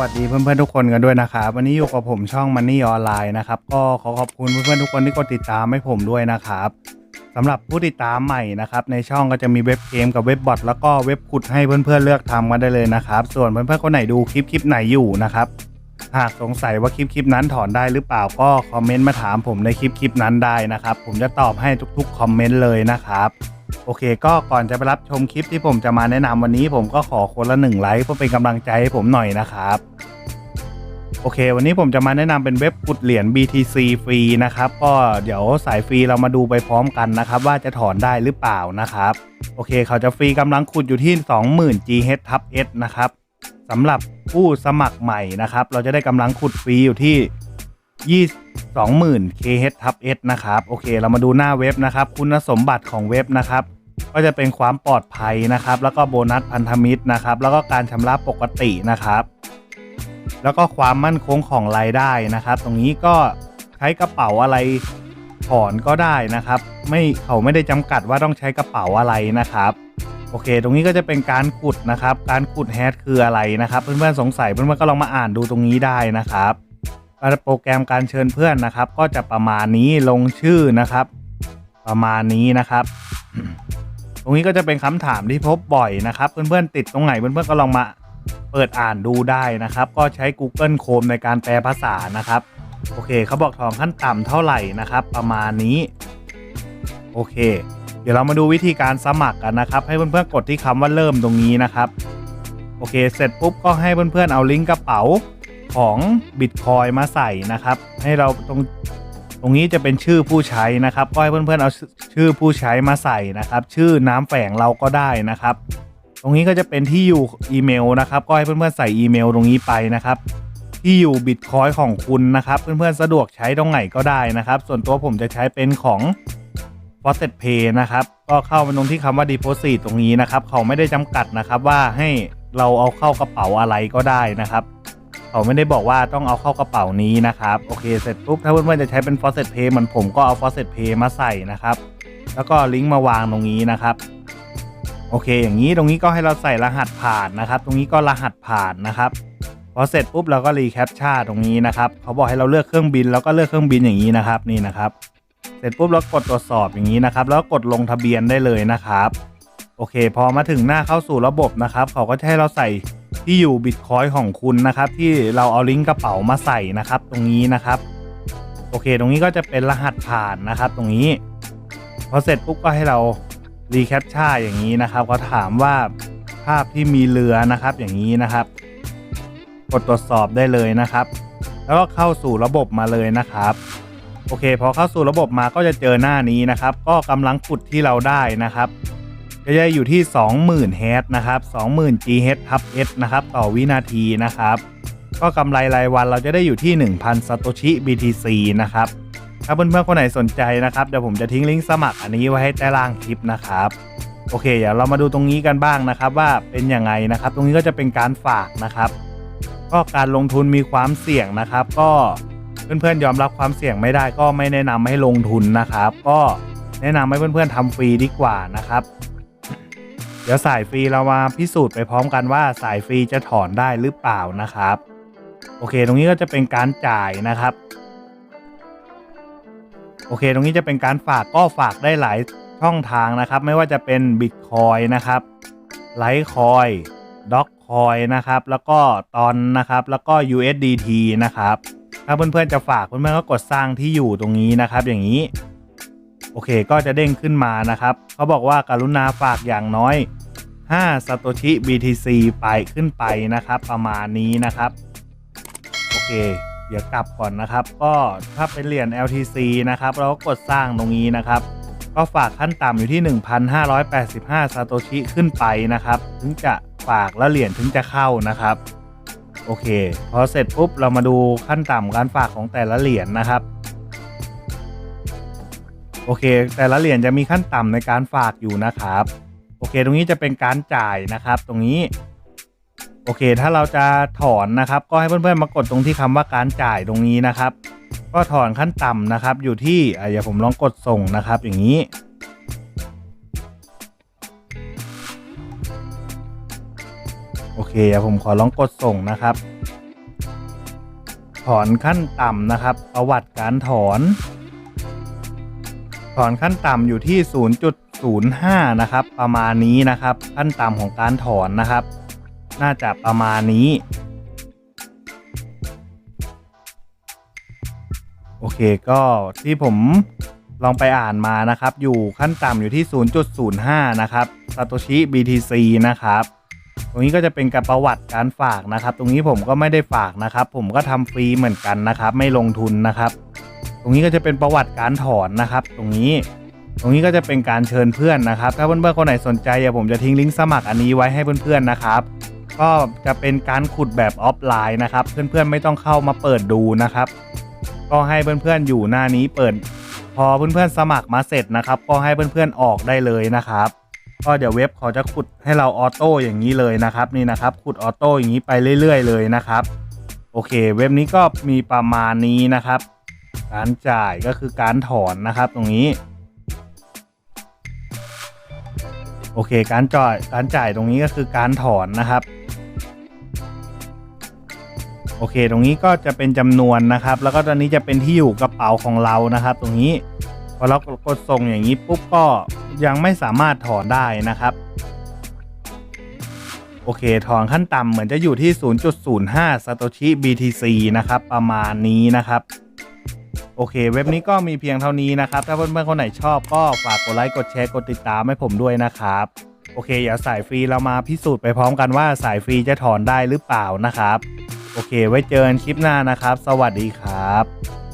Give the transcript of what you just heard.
วัสดีเพื่อนๆทุกคนกันด้วยนะครับวันนี้อยู่กับผมช่อง Money ออนไลน์นะครับก็ขอขอบคุณเพื่อนๆทุกคนที่กดติดตามให้ผมด้วยนะครับสำหรับผู้ติดตามใหม่นะครับในช่องก็จะมีเว็บเกมกับเว็บบอทแล้วก็เว็บขุดให้เพื่อนๆเลือกทำกันได้เลยนะครับ ส่วนเพื่อนๆคนไหนดูคลิปคลิปไหนอยู่นะครับหากสงสัยว่าคลิปคลิปนั้นถอนได้หรือเปล่าก็คอมเมนต์มาถามผมในคลิปคลิปนั้นได้นะครับ ผมจะตอบให้ทุกๆคอมเมนต์เลยนะครับ โอเค ก็ก่อนจะไปรับชมคลิปที่ผมจะมาแนะนำวันนี้ผมก็ขอคนละหนึ่งไลค์เพื่อเป็นกำลังใจให้ผมหน่อยนะครับโอเค วันนี้ผมจะมาแนะนำเป็นเว็บขุดเหรียญ BTC ฟรีนะครับ ก็เดี๋ยวสายฟรีเรามาดูไปพร้อมกันนะครับ ว่าจะถอนได้หรือเปล่านะครับ โอเค เขาจะฟรีกำลังขุดอยู่ที่ 20,000 GH ทับ S นะครับสำหรับผู้สมัครใหม่นะครับ เราจะได้กำลังขุดฟรีอยู่ที่ 20,000 KH ทับ S นะครับ โอเค เรามาดูหน้าเว็บนะครับ คุณสมบัติของเว็บนะครับ ก็จะเป็นความปลอดภัยนะครับ แล้วก็โบนัสพันธมิตรนะครับ แล้วก็การชำระปกตินะครับ แล้วก็ความมั่นคงของรายได้นะครับ ตรงนี้ก็ใช้กระเป๋าอะไรถอนก็ได้นะครับ ไม่เขาไม่ได้จำกัดว่าต้องใช้กระเป๋าอะไรนะครับโอเค ตรงนี้ก็จะเป็นการขุดนะครับ การขุดแฮชคืออะไรนะครับ เพื่อนๆสงสัยเพื่อนๆก็ลองมาอ่านดูตรงนี้ได้นะครับโปรแกรมการเชิญเพื่อนนะครับ ก็จะประมาณนี้ลงชื่อนะครับ ประมาณนี้นะครับ ตรงนี้ก็จะเป็นคำถามที่พบบ่อยนะครับ เพื่อนๆติดตรงไหนเพื่อนๆก็ลองมาเปิดอ่านดูได้นะครับ ก็ใช้ Google Chrome ในการแปลภาษานะครับ โอเคเขาบอกถอนขั้นต่ำเท่าไหร่นะครับ ประมาณนี้ โอเค เดี๋ยวเรามาดูวิธีการสมัครกันนะครับ ให้เพื่อนๆกดที่คำว่าเริ่มตรงนี้นะครับโอเค เสร็จปุ๊บก็ให้เพื่อนๆเอาลิงก์กระเป๋าของ Bitcoin มาใส่นะครับ ให้เราตรง ตรงนี้จะเป็นชื่อผู้ใช้นะครับ ก็ให้เพื่อนๆเอาชื่อผู้ใช้มาใส่นะครับ ชื่อน้ำแฝงเราก็ได้นะครับ ตรงนี้ก็จะเป็นที่อยู่อีเมลนะครับ ก็ให้เพื่อนๆใส่อีเมลตรงนี้ไปนะครับที่อยู่บิตคอยของคุณนะครับ เพื่อนๆสะดวกใช้ตรงไหนก็ได้นะครับ ส่วนตัวผมจะใช้เป็นของ f a u c e t Pay นะครับ ก็เข้ามาตรงที่คำว่า Deposit ตรงนี้นะครับ เขาไม่ได้จำกัดนะครับว่าให้เราเอาเข้ากระเป๋าอะไรก็ได้นะครับ เขาไม่ได้บอกว่าต้องเอาเข้ากระเป๋านี้นะครับโอเคเสร็จปุ๊บถ้าเพื่อนๆจะใช้เป็น f a u c e t Pay เหมือนผมก็เอา f a u c e t Pay มาใส่นะครับ แล้วก็ลิงก์มาวางตรงนี้นะครับโอเค อย่างนี้ตรงนี้ก็ให้เราใส่รหัสผ่านนะครับ ตรงนี้ก็รหัสผ่านนะครับพอเสร็จปุ๊บเราก็รีแคปชั่นตรงนี้นะครับเขาบอกให้เราเลือกเครื่องบินแล้วก็เลือกเครื่องบินอย่างนี้นะครับนี่นะครับ เสร็จปุ๊บเรากดตรวจสอบอย่างนี้นะครับ แล้วกดลงทะเบียนได้เลยนะครับ โอเค พอมาถึงหน้าเข้าสู่ระบบนะครับ เขาก็จะให้เราใส่ ที่อยู่บิตคอยของคุณนะครับที่เราเอาลิงก์กระเป๋ามาใส่นะครับ ตรงนี้นะครับโอเค ตรงนี้ก็จะเป็นรหัสผ่านนะครับ ตรงนี้พอเสร็จปุ๊บก็ให้เรารีแคปชั่นอย่างนี้นะครับเขาถามว่าภาพที่มีเรือนะครับอย่างนี้นะครับ กดตรวจสอบได้เลยนะครับ แล้วก็เข้าสู่ระบบมาเลยนะครับ โอเค พอเข้าสู่ระบบมาก็จะเจอหน้านี้นะครับ ก็กำลังขุดที่เราได้นะครับ จะได้อยู่ที่ 20,000 h นะครับ 20,000 GH ทับ S นะครับ ต่อวินาทีนะครับ ก็กำไรรายวันเราจะได้อยู่ที่ 1,000 Satoshi BTC นะครับ ถ้าเพื่อนๆคนไหนสนใจนะครับ เดี๋ยวผมจะทิ้งลิงก์สมัครอันนี้ไว้ให้ใต้ล่างคลิปนะครับ โอเค เดี๋ยวเรามาดูตรงนี้กันบ้างนะครับ ว่าเป็นยังไงนะครับ ตรงนี้ก็จะเป็นการฝากนะครับ ก็การลงทุนมีความเสี่ยงนะครับ ก็เพื่อนๆยอมรับความเสี่ยงไม่ได้ก็ไม่แนะนำให้ลงทุนนะครับ ก็แนะนำให้เพื่อนๆทำฟรีดีกว่านะครับ เดี๋ยวสายฟรีเรามาพิสูจน์ไปพร้อมกันว่าสายฟรีจะถอนได้หรือเปล่านะครับ โอเค ตรงนี้ก็จะเป็นการจ่ายนะครับ โอเค ตรงนี้จะเป็นการฝากก็ฝากได้หลายช่องทางนะครับ ไม่ว่าจะเป็น Bitcoin นะครับ Litecoin Dogecoin นะครับ แล้วก็ตอนนะครับ แล้วก็ USDT นะครับ ถ้าเพื่อนๆจะฝากเพื่อนๆก็กดสร้างที่อยู่ตรงนี้นะครับ อย่างนี้ โอเค ก็จะเด้งขึ้นมานะครับ เขาบอกว่าการุณาฝากอย่างน้อย5 Satoshi BTC ไปขึ้นไปนะครับ ประมาณนี้นะครับ โอเค เดี๋ยวกลับก่อนนะครับ ก็ถ้าเป็นเหรียญ LTC นะครับ เราก็กดสร้างตรงนี้นะครับ ก็ฝากขั้นต่ำอยู่ที่ 1,585ซาโตชิขึ้นไปนะครับ ถึงจะฝากแล้วเหรียญถึงจะเข้านะครับ โอเค พอเสร็จปุ๊บเรามาดูขั้นต่ำการฝากของแต่ละเหรียญนะครับ โอเค แต่ละเหรียญจะมีขั้นต่ำในการฝากอยู่นะครับ โอเค ตรงนี้จะเป็นการจ่ายนะครับ ตรงนี้ โอเค ถ้าเราจะถอนนะครับ ก็ให้เพื่อนๆมากดตรงที่คำว่าการจ่ายตรงนี้นะครับ ก็ถอนขั้นต่ำนะครับ อยู่ที่อะเดี๋ยวผมลองกดส่งนะครับ อย่างนี้โอเคเดี๋ยวผมขอลองกดส่งนะครับ ถอนขั้นต่ำนะครับ ประวัติการถอน ถอนขั้นต่ำอยู่ที่ 0.05 นะครับ ประมาณนี้นะครับ ขั้นต่ำของการถอนนะครับ น่าจะประมาณนี้ โอเคก็ที่ผมลองไปอ่านมานะครับ อยู่ขั้นต่ำอยู่ที่ 0.05 นะครับ Satoshi BTC นะครับ ตรงนี้ก็จะเป็นการประวัติการฝากนะครับ ตรงนี้ผมก็ไม่ได้ฝากนะครับ ผมก็ทำฟรีเหมือนกันนะครับ ไม่ลงทุนนะครับ รงนี้ก็จะเป็นประวัติการถอนนะครับ ตรงนี้ ตรงนี้ก็จะเป็นการเชิญเพื่อนนะครับ ถ้าเพื่อนๆคนไหนสนใจเดี๋ยวผมจะทิ้งลิงก์สมัครอันนี้ไว้ให้เพื่อนๆนะครับ ก็จะเป็นการขุดแบบออฟไลน์นะครับ เพื่อนๆไม่ต้องเข้ามาเปิดดูนะครับ ก็ให้เพื่อนๆอยู่หน้านี้เปิด พอเพื่อนๆสมัครมาเสร็จนะครับ ก็ให้เพื่อนๆออกได้เลยนะครับก็เดี๋ยวเว็บเขาจะขุดให้เราออโต้อย่างนี้เลยนะครับนี่นะครับ ขุดออโต้อย่างนี้ไปเรื่อย ๆ เลยนะครับ โอเค เว็บนี้ก็มีประมาณนี้นะครับ การจ่ายก็คือการถอนนะครับตรงนี้ โอเค การจ่ายการจ่ายตรงนี้ก็คือการถอนนะครับ โอเค ตรงนี้ก็จะเป็นจำนวนนะครับ แล้วก็ตอนนี้จะเป็นที่อยู่กระเป๋าของเรานะครับ ตรงนี้พอเรากดส่งอย่างนี้ปุ๊บก็ยังไม่สามารถถอนได้นะครับโอเคถอนขั้นต่ำเหมือนจะอยู่ที่ 0.05 Satoshi BTC นะครับ ประมาณนี้นะครับ โอเค เว็บนี้ก็มีเพียงเท่านี้นะครับ ถ้าเพื่อนๆคนไหนชอบก็ฝากกดไลค์กดแชร์กดติดตามให้ผมด้วยนะครับ โอเค อย่าสายฟรีเรามาพิสูจน์ไปพร้อมกันว่าสายฟรีจะถอนได้หรือเปล่านะครับ โอเค ไว้เจอกันคลิปหน้านะครับ สวัสดีครับ